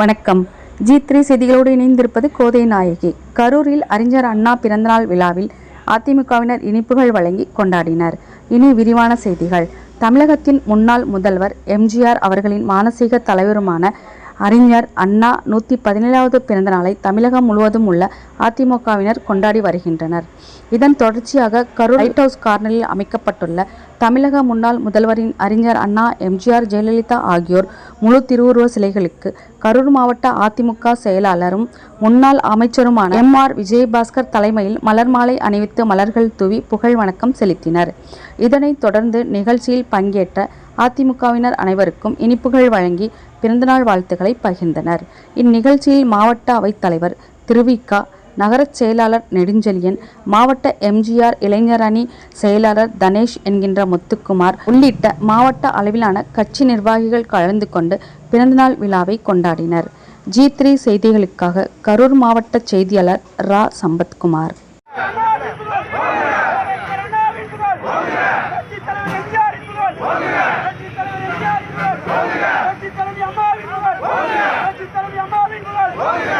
வணக்கம். G three செய்திகளோடு இணைந்திருப்பது கோதை நாயகி. கரூரில் அறிஞர் அண்ணா பிறந்தநாள் விழாவில் அதிமுகவினர் இனிப்புகள் வழங்கி கொண்டாடினர். இனி விரிவான செய்திகள். தமிழகத்தின் முன்னாள் முதல்வர் எம்ஜிஆர் அவர்களின் மானசீக தலைவருமான அறிஞர் அண்ணா நூற்றி பதினேழாவது பிறந்தநாளை தமிழகம் முழுவதும் உள்ள அதிமுகவினர் கொண்டாடி வருகின்றனர். இதன் தொடர்ச்சியாக கரூர் லைட் ஹவுஸ் கார்னரில் அமைக்கப்பட்டுள்ள தமிழக முன்னாள் முதல்வரின் அறிஞர் அண்ணா எம்ஜிஆர் ஜெயலலிதா ஆகியோர் முழு திருவுருவ சிலைகளுக்கு கரூர் மாவட்ட அதிமுக செயலாளரும் முன்னாள் அமைச்சருமான எம். ஆர். விஜயபாஸ்கர் தலைமையில் மலர் மாலை அணிவித்து மலர்கள் தூவி புகழ் வணக்கம் செலுத்தினர். இதனைத் தொடர்ந்து நிகழ்ச்சியில் பங்கேற்ற அதிமுகவினர் அனைவருக்கும் இனிப்புகள் வழங்கி பிறந்தநாள் வாழ்த்துக்களை பகிர்ந்தனர். இந்நிகழ்ச்சியில் மாவட்ட அவைத்தலைவர் திருவிக்கா நகரச் செயலாளர் நெடுஞ்செழியன் மாவட்ட எம்ஜிஆர் இளைஞரணி செயலாளர் தனேஷ் என்கின்ற முத்துக்குமார் உள்ளிட்ட மாவட்ட அளவிலான கட்சி நிர்வாகிகள் கலந்து கொண்டு பிறந்தநாள் விழாவை கொண்டாடினர். ஜி த்ரீ செய்திகளுக்காக கரூர் மாவட்ட செய்தியாளர் ரா. சம்பத்குமார். Oh, Gloria.